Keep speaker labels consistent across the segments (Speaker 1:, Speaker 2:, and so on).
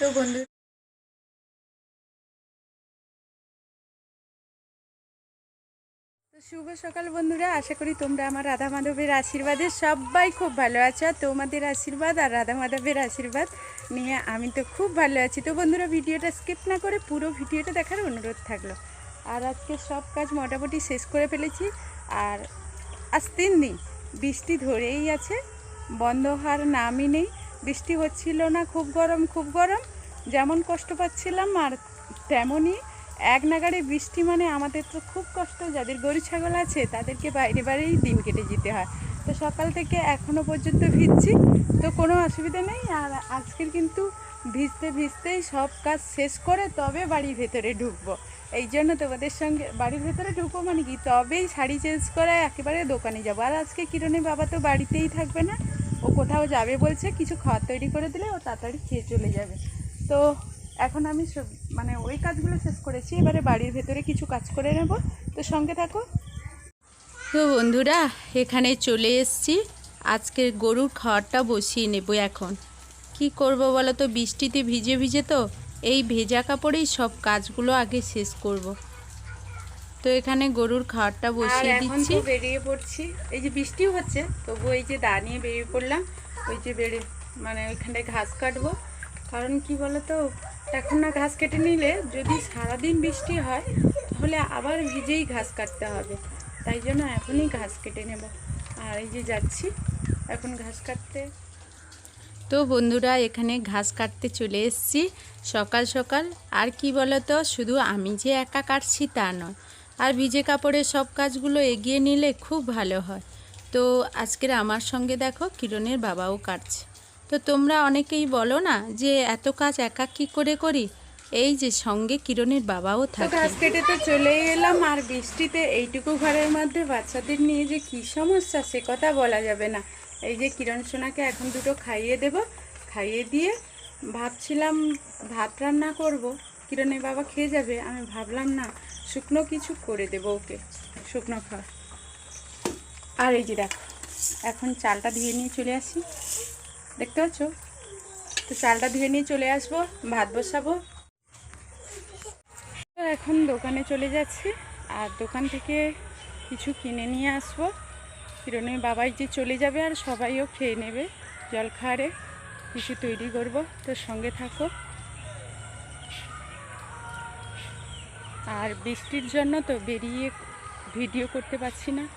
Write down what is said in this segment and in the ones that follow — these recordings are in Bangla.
Speaker 1: তো বন্ধু শুভ সকাল বন্ধুরা, আশা করি তোমরা আমার রাধা মাধবের আশীর্বাদে সবাই খুব ভালো আছো, আর তোমাদের আশীর্বাদ আর রাধা মাধবের আশীর্বাদ নিয়ে আমি তো খুব ভালো আছি। তো বন্ধুরা, ভিডিওটা স্কিপ না করে পুরো ভিডিওটা দেখার অনুরোধ থাকল। আর আজকে সব কাজ মোটামুটি শেষ করে ফেলেছি, আর আজ তিন দিন, বৃষ্টি ধরেই আছে, বন্ধ হওয়ার নামই নেই বৃষ্টি হচ্ছিল না, খুব গরম খুব গরম। যেমন কষ্ট পাচ্ছিলাম আর তেমনই এক নাগাড়ে বৃষ্টি মানে আমাদের তো খুব কষ্ট। যাদের গরু, ছাগল আছে তাদেরকে বাইরে বাইরেই দিন কেটে যেতে হয়। তো সকাল থেকে এখনও পর্যন্ত ভিজছি, তো কোনো অসুবিধা নেই। আর আজকের কিন্তু ভিজতে ভিজতেই সব কাজ শেষ করে তবে বাড়ির ভেতরে ঢুকবো। এই জন্য তোমাদের সঙ্গে বাড়ির ভেতরে ঢুকবো মানে কি? তবেই শাড়ি চেঞ্জ করে একেবারে দোকানে যাব। আর আজকে কিরণের বাবা তো বাড়িতেই থাকবে না। ও কোথাও যাবে বলছে, কিছু খাওয়ার তৈরি করে দিলে ও তাড়াতাড়ি খেয়ে চলে যাবে। তো এখন আমি মানে ওই কাজগুলো শেষ করেছি, এবারে বাড়ির ভেতরে কিছু কাজ করে নেব। তো সঙ্গে থাকো। তো বন্ধুরা, এখানে চলে এসেছি। আজকের গরুর খাওয়ারটা বসিয়ে নেব এখন। কি করব বলো তো, বৃষ্টিতে ভিজে ভিজে তো, এই ভেজা কাপড়েই সব কাজগুলো আগে শেষ করব। তো এখানে গরুর খাওয়ারটা বসিয়ে দিচ্ছি। বেরিয়ে পড়ছি। এই যে বৃষ্টিও হচ্ছে তবু এই যে দাঁড়িয়ে বেরিয়ে পড়লাম। ওই যে বেড়ে মানে ওইখানটায় ঘাস কাটবো। কারণ কি বলো তো এখন না ঘাস কেটে নিলে যদি সারাদিন বৃষ্টি হয় তাহলে আবার ভিজেই ঘাস কাটতে হবে। তাই জন্য এখনই ঘাস কেটে নেব। আর এই যে যাচ্ছি এখন ঘাস কাটতে। তো বন্ধুরা এখানে ঘাস কাটতে চলে এসেছি। সকাল সকাল আর কি বলো তো শুধু আমি যে একা কাটছি তা নয়। আর ভিজে কাপড়ে সব কাজগুলো এগিয়ে নিলে খুব ভালো হয়। তো আজকের আমার সঙ্গে দেখো কিরণের বাবাও কাটছে। তো তোমরা অনেকেই বলো না যে এত কাজ একা কি করে করি? এই যে সঙ্গে কিরণের বাবাও থাকে। ঘাস কেটে তো চলেই এলাম আর বৃষ্টিতে এইটুকু ঘরের মধ্যে বাচ্চাদের নিয়ে যে কি সমস্যা সে কথা বলা যাবে না। এই যে কিরণ সোনাকে এখন দুটো খাইয়ে দেব। খাইয়ে দিয়ে ভাবছিলাম ভাত রান্না করব। কিরণের বাবা খেয়ে যাবে। আমি ভাবলাম না শুকনো কিছু করে দেবো ওকে, শুকনো খাওয়া আর এই যে দেখো, এখন চালটা ধুয়ে নিয়ে চলে আসি। দেখতে পাচ্ছ? তো চালটা ধুয়ে নিয়ে চলে আসব, ভাত বসাবো। এখন দোকানে চলে যাচ্ছি, আর দোকান থেকে কিছু কিনে নিয়ে আসব। কিরণের বাবাই যে চলে যাবে আর সবাইও খেয়ে নেবে, জল খাওয়ারে। কিছু তৈরি করব তো সঙ্গে থাকো। আর বৃষ্টির জন্য তো বেরিয়ে ভিডিও করতে পারছি না।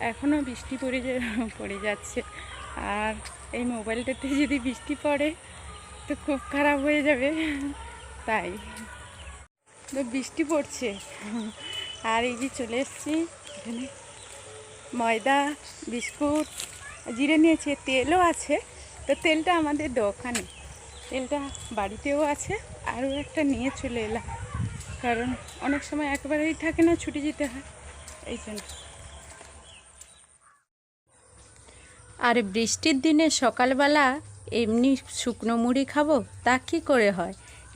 Speaker 1: এখনও বৃষ্টি পড়ে পড়ে যাচ্ছে। আর এই মোবাইলটাতে যদি বৃষ্টি পড়ে, তো খুব খারাপ হয়ে যাবে। তাই। তো বৃষ্টি পড়ছে। আর এই যে চলে এসেছি এখানে। ময়দা, বিস্কুট, জিরে নিয়েছে, তেলও আছে। তো তেলটা আমাদের দোকানে। তেলটা বাড়িতেও আছে, আরও একটা নিয়ে চলে এলাম। কারণ অনেক সময় একবারেই থাকে না, ছুটি যেতে হয়। এই জন্য। আর বৃষ্টির দিনে সকালবেলা এমনি শুকনো মুড়ি খাব, তা কী করে হয়?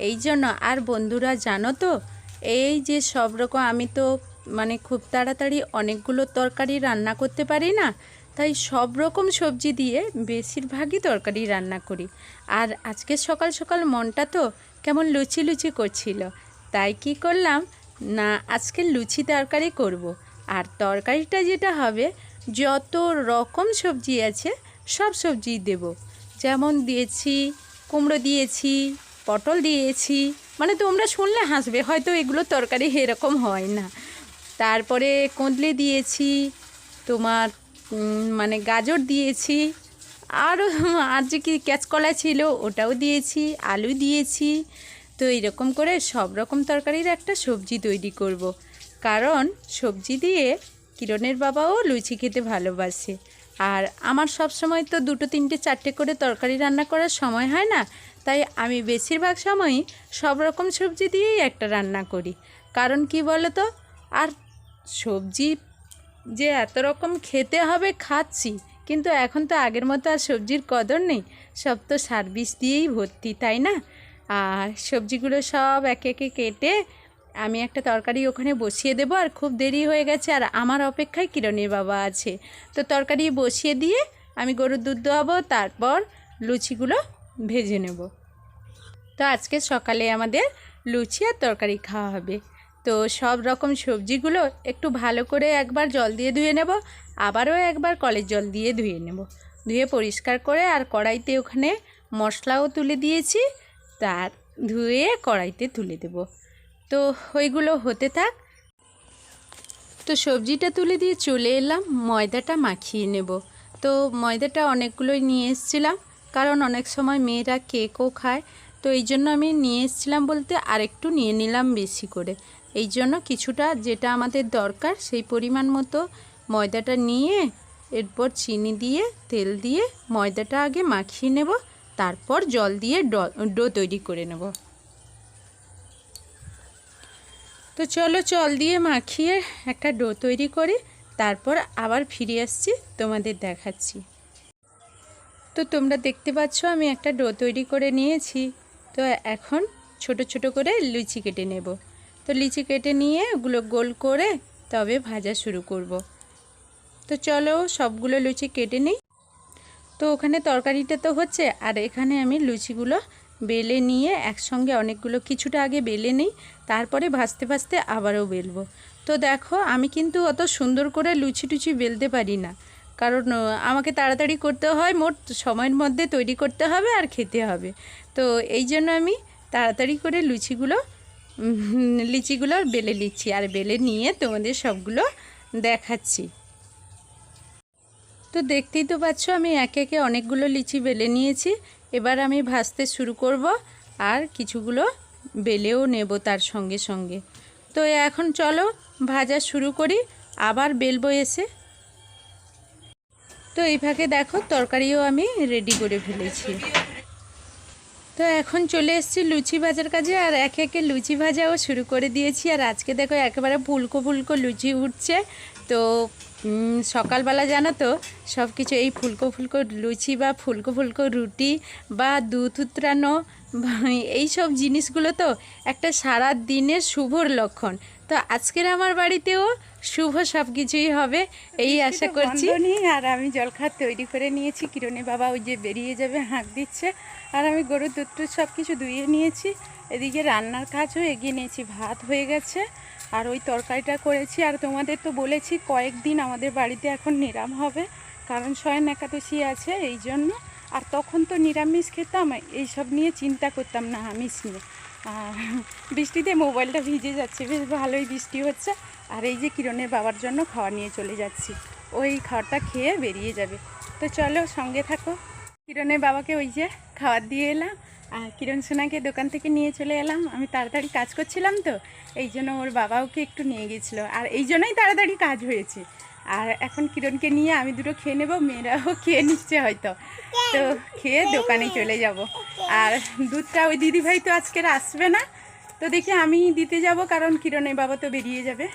Speaker 1: এই জন্য আর বন্ধুরা জানো তো, এই যে সব রকম আমি তো মানে খুব তাড়াতাড়ি অনেকগুলো তরকারি রান্না করতে পারি না, তাই সব রকম সবজি দিয়ে বেশিরভাগই তরকারি রান্না করি। আর আজকে সকাল সকাল মনটা তো কেমন লুচি লুচি করছিল। তাই কি করলাম? না, আজকে লুচি তরকারি করব। আর তরকারিটা যেটা হবে, যত রকম সবজি আছে, সব সবজি দেব। যেমন দিয়েছি, কুমড়ো দিয়েছি, পটল দিয়েছি। মানে তোমরা শুনলে হাসবে, হয়তো এগুলো তরকারি এরকম হয় না। তারপরে কোঁদলে দিয়েছি, তোমার মানে গাজর দিয়েছি। আরও আর যে কি ক্যাচকলা ছিল, ওটাও দিয়েছি, আলু দিয়েছি। তো এরকম করে সব রকম তরকারির একটা সবজি তৈরি করব। কারণ সবজি দিয়ে কিরণের বাবাও লুচি খেতে ভালোবাসে। আর আমার সব সময় তো দুটো, তিনটে, চারটে করে তরকারি রান্না করার সময় হয় না, তাই আমি বেশিরভাগ সময়ই সব রকম সবজি দিয়েই একটা রান্না করি। কারণ কি বলো তো আর সবজি যে এত রকম খেতে হবে খাচ্ছি, কিন্তু এখন তো আগের মতো আর সবজির কদর নেই, সব তো সার্ভিস দিয়েই ভর্তি, তাই না? আর সবজিগুলো সব একে একে কেটে আমি একটা তরকারি ওখানে বসিয়ে দেবো আর খুব দেরি হয়ে গেছে আর আমার অপেক্ষায় কিরণের বাবা আছে। তো তরকারি বসিয়ে দিয়ে আমি গরুর দুধ দোয়াবো, তারপর লুচিগুলো ভেজে নেব। তো আজকে সকালে আমাদের লুচি আর তরকারি খাওয়া হবে। তো সব রকম সবজিগুলো একটু ভালো করে একবার জল দিয়ে ধুয়ে নেব, আবারও একবার কলের জল দিয়ে ধুয়ে নেব। ধুয়ে পরিষ্কার করে আর কড়াইতে ওখানে মশলাও তুলে দিয়েছি। তার ধুয়ে কড়াইতে তুলে দেব। তো ওইগুলো হতে থাক। তো সবজিটা তুলে দিয়ে চলে এলাম, ময়দাটা মাখিয়ে নেব। তো ময়দাটা অনেকগুলোই নিয়ে এসেছিলাম, কারণ অনেক সময় মেয়েরা কেকও খায়। তো এই জন্য আমি নিয়ে এসেছিলাম বলতে আরেকটু নিয়ে নিলাম বেশি করে। এই জন্য কিছুটা যেটা আমাদের দরকার সেই পরিমাণ মতো ময়দাটা নিয়ে, এরপর চিনি দিয়ে, তেল দিয়ে ময়দাটা আগে মাখিয়ে নেব। তারপর জল দিয়ে ড- তৈরি করে নেব। তো চলো জল দিয়ে মাখিয়ে একটা ডো তৈরি করি, তারপর আবার ফিরে আসছি, তোমাদের দেখাচ্ছি। তো তোমরা দেখতে পাচ্ছ আমি একটা ডো তৈরি করে নিয়েছি। তো এখন ছোট ছোট করে লুচি কেটে নেব। তো লিচি কেটে নিয়ে ওগুলো গোল করে তবে ভাজা শুরু করব। তো চলো সবগুলো লুচি কেটে নিই। তো ওখানে তরকারিটা তো হচ্ছে, আর এখানে আমি লুচিগুলো বেলে নিয়ে একসঙ্গে অনেকগুলো, কিছুটা আগে বেলে নিই, তারপরে ভাজতে ভাজতে আবারও বেলবো। তো দেখো, আমি কিন্তু অত সুন্দর করে লুচি টুচি বেলতে পারি না। কারণ আমাকে তাড়াতাড়ি করতে হয়, মোট সময়ের মধ্যে তৈরি করতে হবে আর খেতে হবে। তো এই জন্য আমি তাড়াতাড়ি করে লুচিগুলো লিচিগুলো বেলে নিচ্ছি, আর বেলে নিয়ে তোমাদের সবগুলো দেখাচ্ছি। তো দেখতেই তো পাচ্ছ, আমি একে একে অনেকগুলো লিচি বেলে নিয়েছি। এবার আমি ভাজতে শুরু করব আর কিছুগুলো বেলেও নেব তার সঙ্গে সঙ্গে। তো এখন চলো ভাজা শুরু করি, আবার বেলবো এসে। তো এই দেখো তরকারিও আমি রেডি করে ফেলেছি। তো এখন চলে এসেছি লুচি ভাজার কাজে, আর একে একে লুচি ভাজাও শুরু করে দিয়েছি। আর আজকে দেখো একেবারে ফুলকো ফুলকো লুচি উঠছে। তো সকালবেলা জানো তো সব কিছু এই ফুলকো ফুলকো লুচি বা ফুলকো ফুলকো রুটি বা দুধ উতরানো এই সব জিনিসগুলো তো একটা সারা দিনের শুভর লক্ষণ। তো আজকের আমার বাড়িতেও শুভ সব কিছুই হবে এই আশা করছি। আর আমি জলখাত তৈরি করে নিয়েছি কিরণে বাবা ওই যে বেরিয়ে যাবে হাঁক দিচ্ছে। আর আমি গরুর দুধ সব কিছু ধুয়ে নিয়েছি এদিকে রান্নার কাজও এগিয়ে নিয়েছি ভাত হয়ে গেছে। আর ওই তরকারিটা করেছি, আর তোমাদের তো বলেছি কয়েকদিন আমাদের বাড়িতে এখন নিরাম হবে, কারণ শয়ন একাদশী আছে এই জন্য। আর তখন তো নিরামিষ খেতাম, এইসব নিয়ে চিন্তা করতাম, না আমিষ নিয়ে। বৃষ্টিতে মোবাইলটা ভিজে যাচ্ছে, বেশ ভালোই বৃষ্টি হচ্ছে। আর এই যে কিরণের বাবার জন্য খাওয়া নিয়ে চলে যাচ্ছি, ওই খাওয়াটা খেয়ে বেরিয়ে যাবে। তো চলো সঙ্গে থাকো। কিরণের বাবাকে ওই যে খাবার দিয়ে এলাম কিরণ সোনাকে দোকান থেকে নিয়ে চলে এলাম। আমি তাড়াতাড়ি কাজ করছিলাম তো, এই জন্য ওর বাবা ওকে একটু নিয়ে গেছিল। আর এই জন্যই তাড়াতাড়ি কাজ হয়েছে। আর এখন কিরণকে নিয়ে আমি দুটো খেয়ে নেব, মেয়েরাও খেয়ে নিচ্ছে হয়তো। তো খেয়ে দোকানে চলে যাব। আর দুধটা ওই দিদিভাই তো আজকের আসবে না। তো দেখি আমি দিতে যাব, কারণ কিরণের বাবা তো বেরিয়ে যাবে।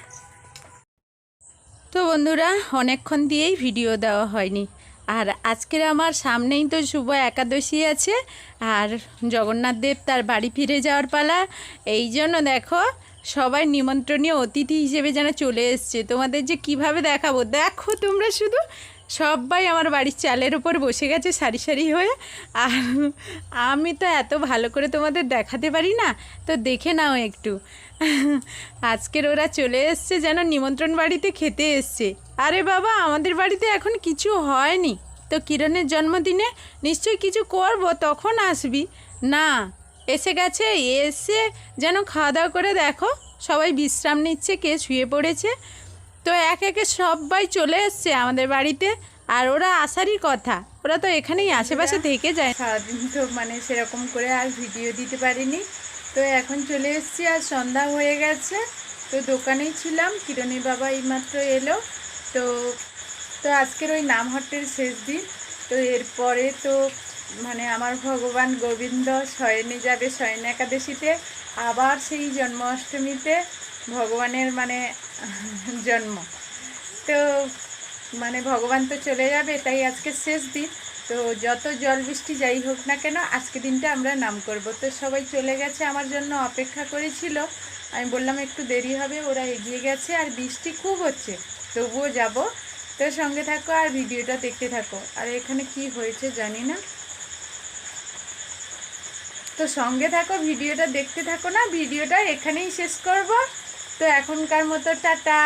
Speaker 1: তো বন্ধুরা, অনেকক্ষণ দিয়েই ভিডিও দেওয়া হয়নি। আর আজকের আমার সামনেই তো শুভ একাদশী আছে, আর জগন্নাথ দেব তার বাড়ি ফিরে যাওয়ার পালা। এই জন্য দেখো, সবাই নিমন্ত্রণীয় অতিথি হিসেবে যেন চলে এসছে। তোমাদের যে কীভাবে দেখাবো, দেখো তোমরা শুধু সবাই আমার বাড়ির চালের ওপর বসে গেছে সারি সারি হয়ে। আর আমি তো এত ভালো করে তোমাদের দেখাতে পারি না, তো দেখে নাও একটু। আজকের ওরা চলে এসছে যেন নিমন্ত্রণ বাড়িতে খেতে এসছে। আরে বাবা, আমাদের বাড়িতে এখন কিছু হয়নি। তো কিরণের জন্মদিনে নিশ্চয়ই কিছু করব, তখন আসবি। না, এসে গেছে, এসে যেন খাওয়া দাওয়া করে দেখো। সবাই বিশ্রাম নিচ্ছে, কে শুয়ে পড়েছে। তো এক একে সবাই চলে এসছে আমাদের বাড়িতে, আর ওরা আসারই কথা। ওরা তো এখানেই আশেপাশে থেকে যায়। সারাদিন তো মানে সেরকম করে আর ভিডিও দিতে পারিনি। তো এখন চলে এসেছি আর সন্ধ্যা হয়ে গেছে। তো দোকানেই ছিলাম কিরণী বাবা এইমাত্র এলো। তো তো আজকের ওই নামহট্টের শেষ দিন। তো এরপরে তো মানে আমার ভগবান গোবিন্দ শয়নে যাবে শয়ন একাদশীতে, আবার সেই জন্মাষ্টমীতে। ভগবানের মানে জন্ম। তো মানে ভগবান তো চলে যাবে, তাই আজকে শেষ দিন। তো যত জল বৃষ্টি যাই হোক না কেন, আজকে দিনটা আমরা নাম করব। তো সবাই চলে গেছে, আমার জন্য অপেক্ষা করেছিল। আমি বললাম, একটু দেরি হবে, ওরা এগিয়ে গেছে আর বৃষ্টি খুব হচ্ছে, তবুও যাব। তো সঙ্গে থাকো আর ভিডিওটা দেখতে থাকো। আর এখানে কি হয়েছে জানি না। তো সঙ্গে থাকো, ভিডিওটা দেখতে থাকো না, ভিডিওটা এখানেই শেষ করব। তো এখনকার মতো টাটা।